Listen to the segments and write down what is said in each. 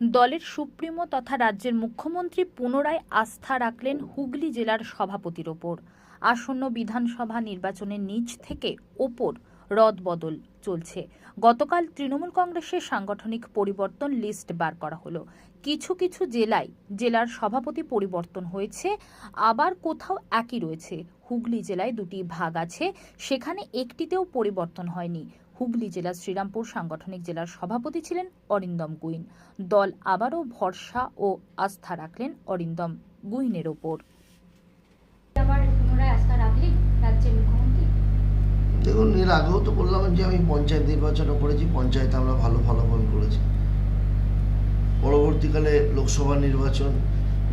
দলের সুপ্রিমো তথা রাজ্যের মুখ্যমন্ত্রী পুনরায় আস্থা রাখলেন হুগলি জেলার সভাপতির ওপর। আসন্ন বিধানসভা নির্বাচনের নিচ থেকে ওপর রদবদল চলছে। গতকাল তৃণমূল কংগ্রেসের সাংগঠনিক পরিবর্তন লিস্ট বার করা হলো। কিছু কিছু জেলায় জেলার সভাপতি পরিবর্তন হয়েছে, আবার কোথাও একই রয়েছে। হুগলি জেলায় দুটি ভাগ আছে, সেখানে একটিতেও পরিবর্তন হয়নি। হুগলি জেলার শ্রীরামপুর সাংগঠনিক জেলার সভাপতি ছিলেন অরিন্দম গুইন। দল আবারও ভরসা ও আস্থা রাখলেন অরিন্দম গুইনের ওপর। আবার আস্থা রাখলেন রাজ্যের মুখ্যমন্ত্রী দেখুন, এর আগেও তো বললাম যে আমি পঞ্চায়েত নির্বাচনও করেছি, পঞ্চায়েতে আমরা ভালো ফলাফল করেছি। পরবর্তীকালে লোকসভা নির্বাচন,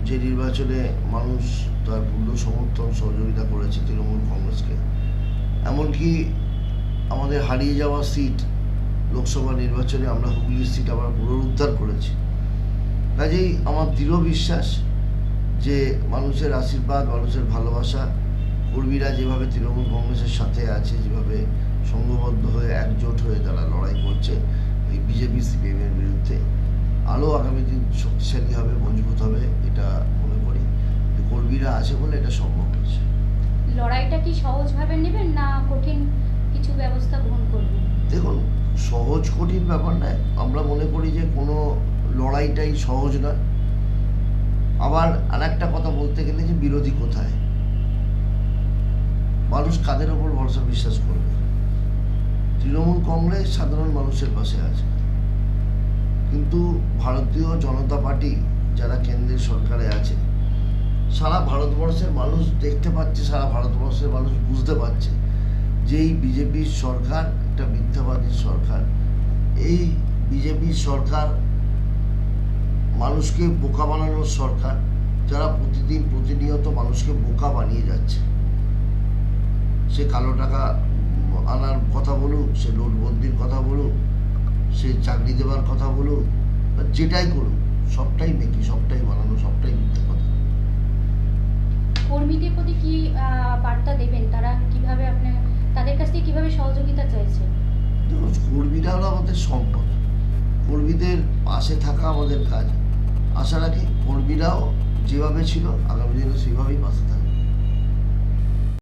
যে নির্বাচনে মানুষ তার পূর্ণ সমর্থন, সহযোগিতা করেছে তৃণমূল কংগ্রেসকে। এমনকি আমাদের হারিয়ে যাওয়া সিট লোকসভা নির্বাচনে আমরা হুগলির সিট আবার পুনরুদ্ধার করেছি। কাজেই আমার দৃঢ় বিশ্বাস যে মানুষের আশীর্বাদ, মানুষের ভালোবাসা কর্মীরা যেভাবে তৃণমূল কংগ্রেসের সাথে আছে যেভাবে সংঘবদ্ধ হয়ে একজোট হয়ে তারা লড়াই করছে এই বিজেপি সিপিএমের বিরুদ্ধে আরও আগামী দিন শক্তিশালী হবে মজবুত হবে এটা মনে করি। কর্মীরা আছে বলে এটা সম্ভব হয়েছে লড়াইটা কি সহজভাবে নেবেন না কঠিন কিছু ব্যবস্থা গ্রহণ করবেন? দেখুন সহজ কঠিন ব্যাপার নয়। আমরা মনে করি যে কোনো লড়াইটাই সহজ নয়। আবার আর একটা কথা বলতে গেলে যে বিরোধী কোথায়? মানুষ কাদের ওপর ভরসা বিশ্বাস করবে? তৃণমূল কংগ্রেস সাধারণ মানুষের পাশে আছে। কিন্তু ভারতীয় জনতা পার্টি যারা কেন্দ্রের সরকারে আছে, সারা ভারতবর্ষের মানুষ দেখতে পাচ্ছে, সারা ভারতবর্ষের মানুষ বুঝতে পারছে যে এই বিজেপির সরকার একটা মিথ্যাবাদী সরকার। এই বিজেপির সরকার মানুষকে বোকা বানানোর সরকার, যারা প্রতিদিন প্রতিনিয়ত মানুষকে বোকা বানিয়ে যাচ্ছে। সে কালো টাকা আনার কথা বলুক সে নোটবন্দির কথা বলুক সে চাকরি দেওয়ার কথা বলুক বা যেটাই করুক সবটাই মেকি সবটাই বানানো সবটাই মিথ্যে কথা। কর্মীদের প্রতি কি বার্তা দেবেন? তারা কীভাবে আপনার তাদের কাছ থেকে কীভাবে সহযোগিতা চাইছে? কর্মীরা হলো আমাদের সম্পদ। কর্মীদের পাশে থাকা আমাদের কাজ। আশা রাখি কর্মীরাও যেভাবে ছিল আগামী দিনে সেভাবেই পাশে থাকবে।